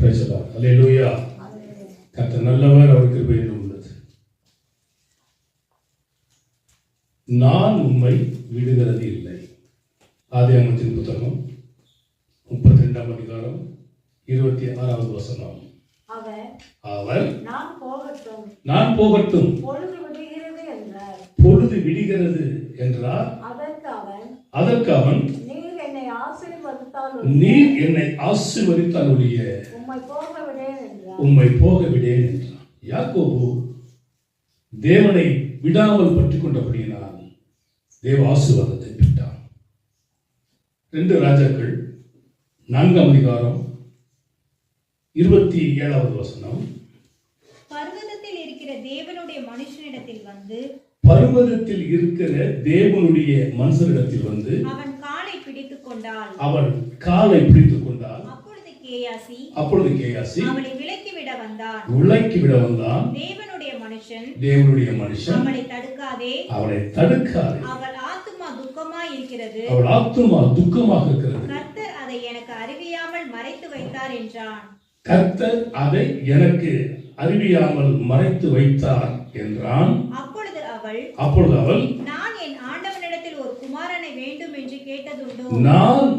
அல்லேலூயா கர்த்தர் நல்லவர் அவர் கிருபை என்றும் உள்ளது. நான் உம்மை விடுகிறது இல்லை. ஆதியாமத்தின் புத்தகம் முப்பத்தி ரெண்டாம் அதிகாரம் இருபத்தி ஆறாவது வசனம். அவர் நான் போகட்டும். பொழுது விடுகிறது என்றார். பொழுது விடுகிறது என்றார். அதற்கு அவன் நீர் என்னை ஆசீர்வதித்தால் ஒழிய. உம்மை போக விடேன் என்றான் யாக்கோபு தேவனை விடாமல் பற்றி கொண்டபடியினால் தேவ ஆசீர்வாதத்தை பெற்றான் ரெண்டு ராஜாக்கள் நான்காம் அதிகாரம் இருபத்தி ஏழாவது வசனம். பர்வதத்தில் இருக்கிற தேவனுடைய மனுஷனிடத்தில் வந்து பர்வதத்தில் இருக்கிற தேவனுடைய மனுஷரிடத்தில் வந்து அவன் காலை பிடித்துக் கொண்டாள். அவன் காலை பிடித்துக் அப்பொழுது கேயாசி அப்பொழுது கேயாசி அவளை விலக்கிவிட வந்தான். விளக்கி விட வந்தான். தேவனுடைய மனுஷன் தேவனுடைய மனுஷன் அவளை தடுக்காதே. அவனை தடுக்காதே. அவள் ஆத்துமா துக்கமா இருக்கிறது. அவள் ஆத்துமா துக்கமாக இருக்கிறது. கர்த்தர் அதை எனக்கு அறிவியாமல் மறைத்து வைத்தார் என்றான். கர்த்தர் அதை எனக்கு அறிவியாமல் மறைத்து வைத்தார் என்றான். அப்பொழுது அவள் அப்பொழுது அவள் நான் என் ஆண்டவனிடத்தில் ஒரு குமாரனை வேண்டும் என்று கேட்டதுண்டோ? நான்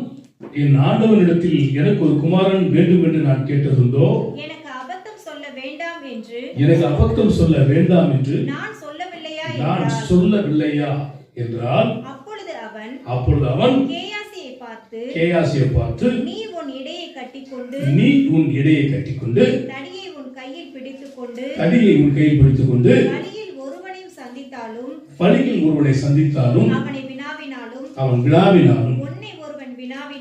என் ஆண்டவனிடத்தில் எனக்கு ஒரு குமாரன் வேண்டும் என்று நான் கேட்டதுண்டோ? எனக்கு அபத்தம் சொல்ல வேண்டாம் என்று எனக்கு அபத்தம் சொல்ல வேண்டாம் என்று நான் சொல்லவில்லையா நான் சொல்லவில்லையா என்றால்? அப்பொழுது அவன் அப்பொழுது அவன் கேயாசியை பார்த்து கேயாசியை பார்த்து நீ உன் இடையை கட்டிக்கொண்டு நீ உன் இடையை கட்டிக்கொண்டு தடியை உன் கையில் பிடித்துக்கொண்டு தடியை உன் கையில் பிடித்துக் கொண்டு வழியில் ஒருவனையும் சந்தித்தாலும் வழியில் ஒருவனை சந்தித்தாலும் அவனை வினாவினாலும் அவன் வினாவினாலும் உன்னை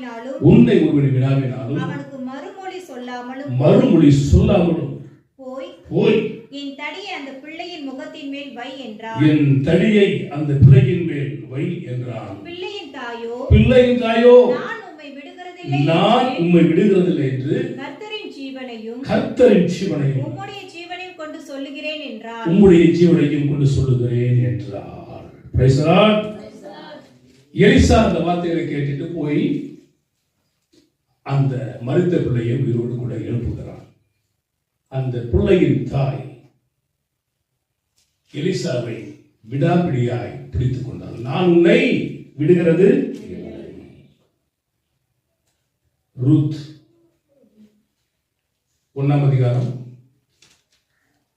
வினாவினாலும் உன்னை ஒருவனை வினாவினாலும் அவனுக்கு மறுமொழி சொல்லாமலும் மறுமொழி சொல்லாமலும் போய் போய். என் தடியை அந்த பிள்ளையின் முகத்தின் மேல் வை என்றார். என் தடியை அந்த பிள்ளையின் மேல் வை என்றான் பிள்ளையின் தாயோ பிள்ளையின் தாயோ நான் உம்மை விடுகிறதில்லை நான் உம்மை விடுகிறதில்லை என்று கர்த்தரின் ஜீவனையும் கர்த்தரின் ஜீவனையும் உம்முடைய ஜீவனையும் கொண்டு சொல்லுகிறேன் என்றார். உம்முடைய ஜீவனையும் கொண்டு சொல்லுகிறேன் என்றார். Lord. எலிசா அந்த வார்த்தைகளை கேட்டுட்டு போய் அந்த மரித்த பிள்ளையை உயிரோடு கூட எழுப்புகிறான். அந்த பிள்ளையின் தாய் எலிசாவை விடாப்பிடியாய் பிடித்துக் கொண்டாள். நான் உன்னை விடுகிறது. ரூத் ஒன்னாம் அதிகாரம்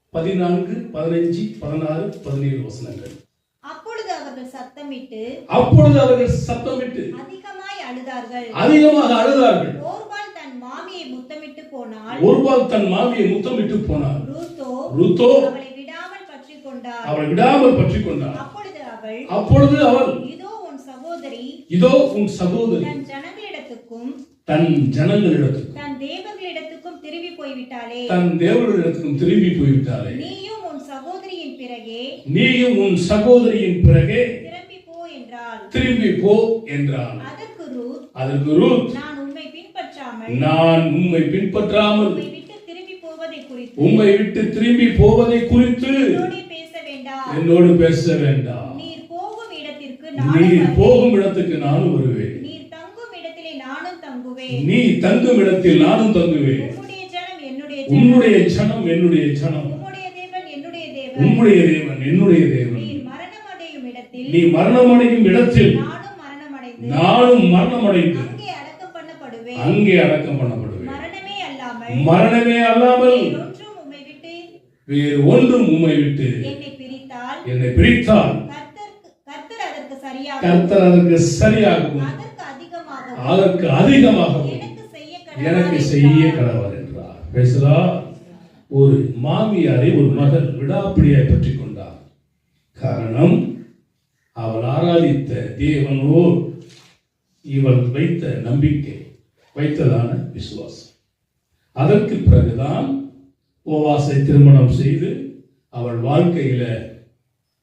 பதினான்கு பதினைஞ்சு பதினாறு பதினேழு வசனங்கள். அப்பொழுது அவர்கள் சத்தமிட்டு அப்பொழுது அவர்கள் சத்தமிட்டு அழுதார்கள். அதிகமாக அழுதார்கள். ஓர்பால் தன் மாமியை முத்தமிட்டு போனாள். ஒருபால் தன் மாமியை முத்தமிட்டு போனார் ரூத்தோ ருத்தோ அவளை விடாமல் பற்றி கொண்டாள். அவளை விடாமல் பற்றி கொண்டார் அப்பொழுது அவள் அப்பொழுது அவள் இதோ உன் சகோதரி இதோ உன் சகோதரி. தன் ஜனங்களிடத்துக்கும் தன் ஜனங்களிடத்துக்கும். தன் தேவர்களிடத்துக்கும் திரும்பி போய்விட்டாளே. தன் தேவர்களிடத்துக்கும் திரும்பி போய்விட்டாரே நீயும் உன் சகோதரியின் பிறகே நீயும் உன் சகோதரியின் பிறகே திரும்பி போ என்றாள். திரும்பி போ என்றான் அதற்கு ரூத் நான் உம்மை பின்பற்றாமல் உம்மை விட்டு திரும்பி போவதை குறித்து என்னோடே பேச வேண்டாம். நீர் போகும் நீ. போகும் இடத்துக்கு நானும் வருவேன். நீ தங்கும் இடத்தில் நானும் தங்குவேன். உன்னுடைய ஜனம் என்னுடைய ஜனம். உம்முடைய தேவன் என்னுடைய தேவன். மரணம் அடையும் நீ மரணமடையும் இடத்தில் நானும் மரணம் அடைந்து அங்கே அடக்கம் பண்ணப்படுவேன். மரணமே அல்லாமல் வேறு ஒன்றும் உம்மை விட்டு என்னை பிரித்தால் கர்த்தர் அதற்கு சரியாக கர்த்தர் அதற்கு அதிகமாகவும் எனக்கு செய்ய என்றார். கடவுள் என்றார். பேசுதா ஒரு மாமியாரை ஒரு மகள் விடாப்பிடியாய் பற்றி கொண்டார். காரணம் அவள் ஆராதித்த தேவனோ இவள் வைத்த நம்பிக்கை வைத்ததான விசுவாசம். அதற்கு பிறகுதான் ஓவாசை திருமணம் செய்து அவள் வாழ்க்கையில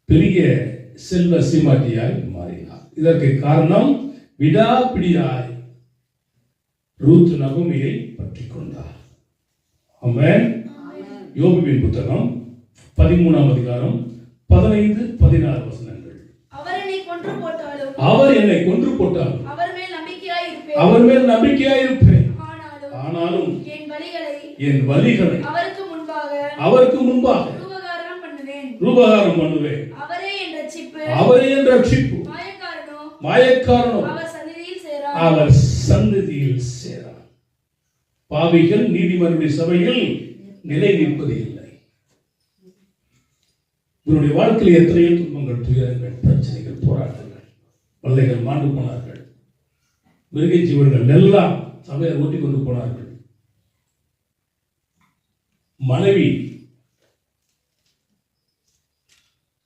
பெரிய செல்வ சீமாட்டியாய் மாறினார். இதற்கு காரணம் விடாப்பிடியாய் ரூத் நகுமியை பற்றி கொண்டார். ஆமென். யோபுவின் புத்தகம் பதிமூணாம் அதிகாரம் பதினைந்து பதினாறு வசனங்கள். அவர் என்னை கொன்று போட்டாலும் அவர் மேல் இருப்பேன் இருப்பேன் ஆனாலும் என் வழிகளை அவருக்கு முன்பாக ரூபகாரம் பண்ணுவேன். அவரே என் ரட்சிப்பு. மாயக்காரனும் அவர் சந்நிதியில் சேரார் பாவிகள் நீதிமன்ற சபையில் நிலை நிற்பது இல்லை. இவருடைய வாழ்க்கையில் எத்தனையோ துன்பங்கள் துயரங்கள் பிரச்சனைகள் போராட்டங்கள் பிள்ளைகள் மாண்டு போனார்கள். மிருக ஜீவன்கள் எல்லாம் சபையை ஓட்டி கொண்டு போனார்கள். மனைவி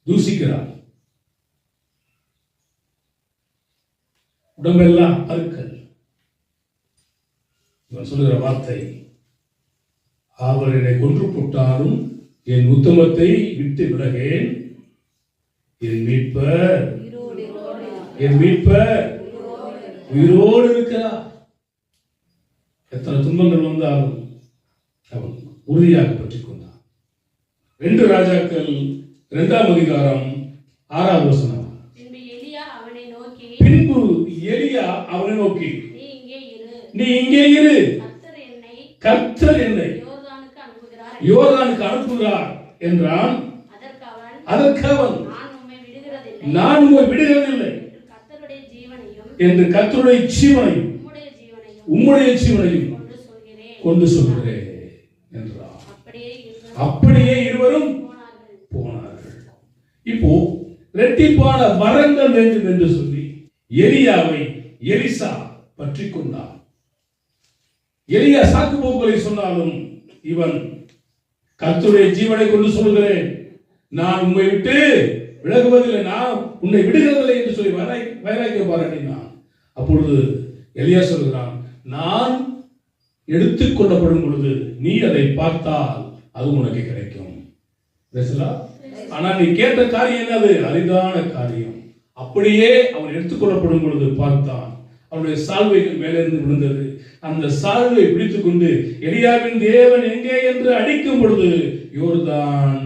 தூசிக்கிறார் உடம்பெல்லாம் அறுக்கல். இவன் சொல்லுகிற வார்த்தை அவர் என்னை கொன்று போட்டாலும் என் உத்தமத்தை விட்டு விலகேன். என் மீட்பர் என் மீட்பர் உயிரோடு இருக்கிறார் எத்தனை துன்பங்கள் வந்தாலும் அவன் உறுதியாக பற்றிக் கொண்டான் ரெண்டு ராஜாக்கள் இரண்டாம் அதிகாரம் ஆறாவது வசனம். பின்பு எலியா அவனை நோக்கி நீ இங்கே இரு. கர்த்தர் என்னை யோர்தானுக்கு அனுப்புகிறார். என்றான். அதற்கு அவன் நான் உம்மை விடுகிறதில்லை நான் உம்மை விடுகிறதில்லை என்று கர்த்தருடைய ஜீவனையும் என்று கர்த்தருடைய ஜீவனையும் உம்முடைய ஜீவனையும் கொண்டு சொல்கிறேன். என்றார். அப்படியே இருவரும் போனார்கள். இப்போ இரட்டிப்பான வரங்கள் வேண்டும் என்று சொல்லி எலியாவை எலிசா பற்றி கொண்டார் எலியா சாக்கு போக்குகளை சொன்னாலும் இவன் கர்த்தருடைய ஜீவனை கொண்டு சொல்கிறேன். நான் உண்மை விட்டு விலகுவதில்லை. நான் உன்னை விடுகிறதில்லை என்று சொல்லி வைராய் வைராக்கியம் பாராட்டினான். அப்பொழுது எளியா சொல்கிறான் நான் எடுத்துக்கொள்ளப்படும் பொழுது நீ அதை பார்த்தால் அது உனக்கு கிடைக்கும். ஆனா நீ கேட்ட காரியம் என்னது? அரிதான காரியம். அப்படியே அவன் எடுத்துக்கொள்ளப்படும் பொழுது பார்த்தான். அவனுடைய சால்வைகள் மேலிருந்து விழுந்தது. அந்த சால்வை பிடித்துக்கொண்டு எளியாவின் தேவன் எங்கே என்று அடிக்கும் பொழுது யோர்தான்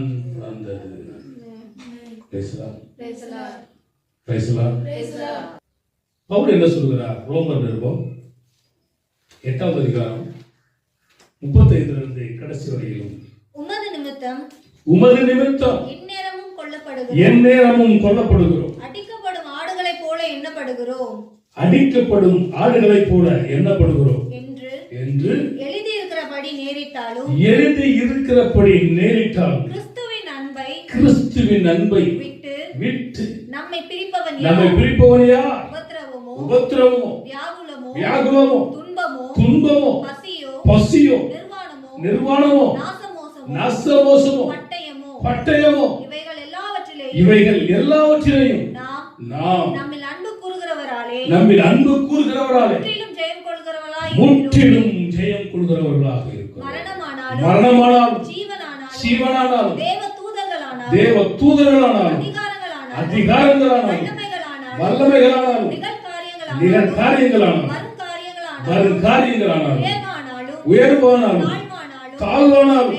பவுல் என்ன சொல்கிறார் ரோமர் நிருபம் எட்டாவது அதிகாரம் முப்பத்தைந்திலிருந்து கடைசி வரையிலும். உமது நிமித்தம் உமது நிமித்தம் எந்நேரமும் கொல்லப்படுகிறோம். என் நேரமும் கொல்லப்படுகிறோம். அடிக்கப்படும் ஆடுகளைப் போல எண்ணப்படுகிறோம். அடிக்கப்படும் ஆடுகளைப் போல எண்ணப்படுகிறோம். என்று என்று எழுதியிருக்கிறபடி நேரிட்டாலும் எழுதி இருக்கிறபடி நேரிட்டால் கிறிஸ்துவின் அன்பை விட்டு விட்டு நம்மை பிரிப்பவன் நம்மை? பிரிப்பவன் யார்? உபத்திரவமோ? உபத்திரவமோ? வியாகுலமோ? வியாகுலமோ? துன்பமோ? துன்பமோ? பசியோ? பசியோ? நிர்வாணமோ? நிர்வாணமோ? நாசமோசமோ? நாசமோசமோ? பட்டயமோ? பட்டயமோ? இவைகள் எல்லாவற்றிலேயும் இவைகள் எல்லாவற்றிலையும் நாம் நாம் நம்மில் அன்பு கூறுகிறவராலே நம்மில் அன்பு கூறுகிறவராலே முற்றிலும் ஜெயம் கொள்கிறவர்களாய் முற்றிலும் ஜெயம் கொள்கிறவர்களாக இருக்கிறோம். மரணமானாலும் மரணமானாலும் ஜீவனானாலும் சீவனானாலும் தேவ தூதர்களானாலும் அதிகாரங்களானாலும் வல்லமைகளானாலும் நிகழ்காரியங்களானாலும் வருங்காரியங்களானாலும் வருங்காரியங்களானாலும் உயர்வானாலும் தாழ்வானாலும்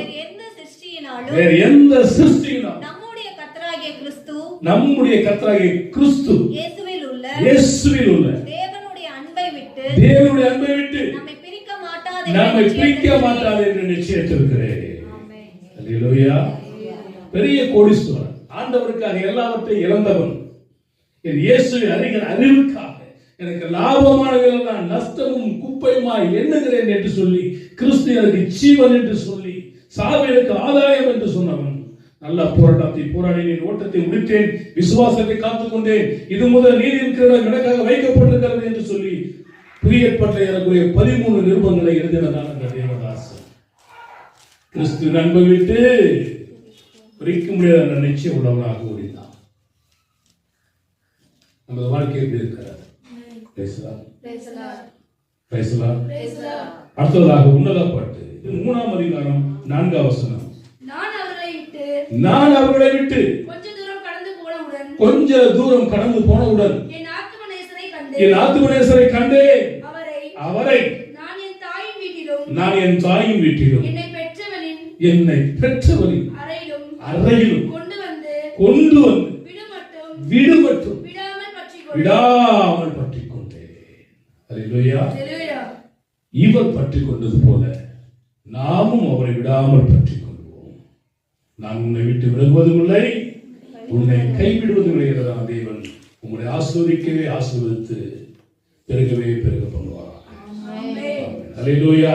வேறு எந்த சிருஷ்டியினாலும் நம்முடைய கர்த்தராகிய கிறிஸ்து நம்முடைய கர்த்தராகிய கிறிஸ்து இயேசுவில் உள்ள இயேசுவில் உள்ள தேவனுடைய அன்பை விட்டு தேவனுடைய அன்பை விட்டு நம்மை பிரிக்க மாட்டாது நம்மை பிரிக்க மாட்டாது என்று நிச்சயித்திருக்கிறேன் அல்லேலூயா பெரிய கோடீஸ்வரன் ஆண்டவருக்காக எல்லாவற்றையும் இழந்தவன். என் இயேசுவை அறிஞர் அறிவுக்காக எனக்கு லாபமானவர்கள் நான் நஷ்டமும் குப்பையுமாய் எண்ணுகிறேன் என்று சொல்லி கிறிஸ்து எனக்கு ஜீவன் என்று சொல்லி சாவு எனக்கு ஆதாயம் என்று சொன்னவன். நல்ல போராட்டத்தை போராடினேன் ஓட்டத்தை முடித்தேன் விசுவாசத்தை காத்துக்கொண்டேன் இது முதல் நீதி இருக்கிற எனக்காக வைக்கப்பட்டிருக்கிறது என்று சொல்லி புதிய எனக்குரிய பதிமூணு நிருபங்களை எழுதினதான் அந்த தேவதாசன் கிறிஸ்து நண்பை விட்டு பிரிக்க முடியாத நிச்சயம் உள்ளவனாக ஓடினான் நமது வாழ்க்கை எப்படி பேசலாம். பேசலாம். அடுத்ததாக உன்னத பாட்டு இது மூணாம் அதிகாரம் நான்காம் வசனம். நான் அவர்களை விட்டு கொஞ்ச தூரம் கடந்து போனவுடன் என் ஆத்துமநேசரை கண்டு அவரை நான் என் தாயின் வீட்டிலும் என்னை பெற்றவரின் அறையிலும் கொண்டு வந்து கொண்டு வந்து விடுமட்டும் வீடு மற்றும் விடாமல் பற்றி கொண்டேன் இவர் பற்றி கொண்டது போல நாமும் அவரை விடாமல் பற்றிக் கொள்வோம் நான் உன்னை விட்டு விலகுவதும் இல்லை உன்னை கைவிடுவதும் இல்லை என்றான் தேவன் உங்களை ஆசீர்வதிக்கவே ஆசீர்வதித்து பெருகவே பெருக பண்ணுவார் அல்லேலூயா